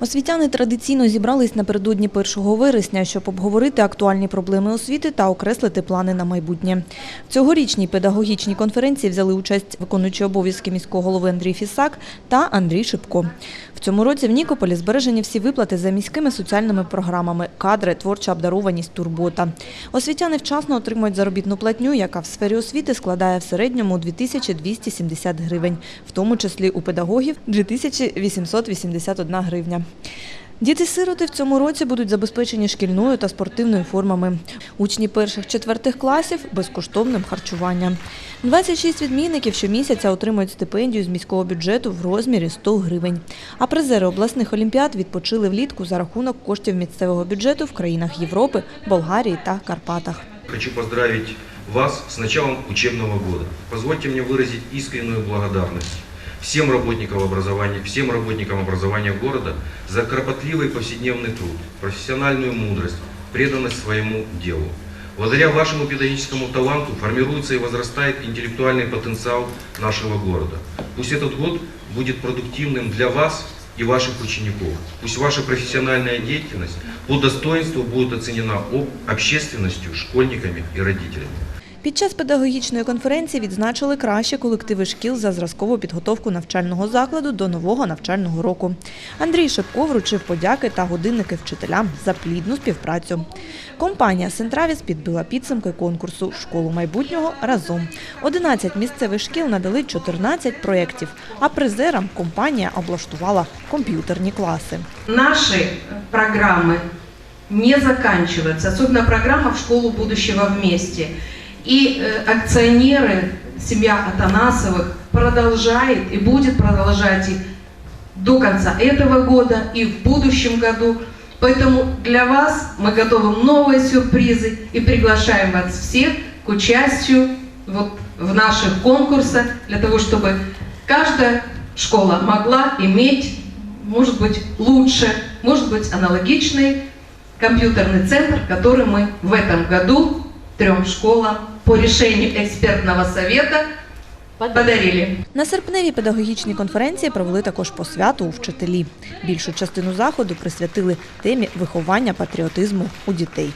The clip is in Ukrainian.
Освітяни традиційно зібрались напередодні 1 вересня, щоб обговорити актуальні проблеми освіти та окреслити плани на майбутнє. В цьогорічній педагогічній конференції взяли участь виконуючий обов'язки міського голови Андрій Фісак та Андрій Шипко. В цьому році в Нікополі збережені всі виплати за міськими соціальними програмами, кадри, творча обдарованість, турбота. Освітяни вчасно отримують заробітну платню, яка в сфері освіти складає в середньому 2270 гривень, в тому числі у педагогів 2881 гривня. Діти-сироти в цьому році будуть забезпечені шкільною та спортивною формами. Учні перших-четвертих класів – безкоштовним харчуванням. 26 відмінників щомісяця отримують стипендію з міського бюджету в розмірі 100 гривень. А призери обласних олімпіад відпочили влітку за рахунок коштів місцевого бюджету в країнах Європи, Болгарії та Карпатах. Хочу поздравить вас с началом учебного года. Позвольте мне выразить искреннюю благодарность всем работникам образования, всем работникам образования города за кропотливый повседневный труд, профессиональную мудрость, преданность своему делу. Благодаря вашему педагогическому таланту формируется и возрастает интеллектуальный потенциал нашего города. Пусть этот год будет продуктивным для вас и ваших учеников. Пусть ваша профессиональная деятельность по достоинству будет оценена об- общественностью, школьниками и родителями. Під час педагогічної конференції відзначили кращі колективи шкіл за зразкову підготовку навчального закладу до нового навчального року. Андрій Шепко вручив подяки та годинники вчителям за плідну співпрацю. Компанія Сентравіс підбила підсумки конкурсу Школу майбутнього разом. 11 місцевих шкіл надали 14 проєктів, а призерам компанія облаштувала комп'ютерні класи. Наши программы не заканчиваются, особенно программа «В школу будущего вместе». И э, акционеры, семья Атанасовых, продолжает и будет продолжать и до конца этого года и в будущем году. Поэтому для вас мы готовим новые сюрпризы и приглашаем вас всех к участию вот в наших конкурсах для того, чтобы каждая школа могла иметь, может быть, лучше, может быть, аналогичный компьютерный центр, который мы в этом году трем школам по решению экспертного совета подарили. На серпневій педагогічній конференції провели також посвяту у вчителі. Більшу частину заходу присвятили темі виховання патріотизму у дітей.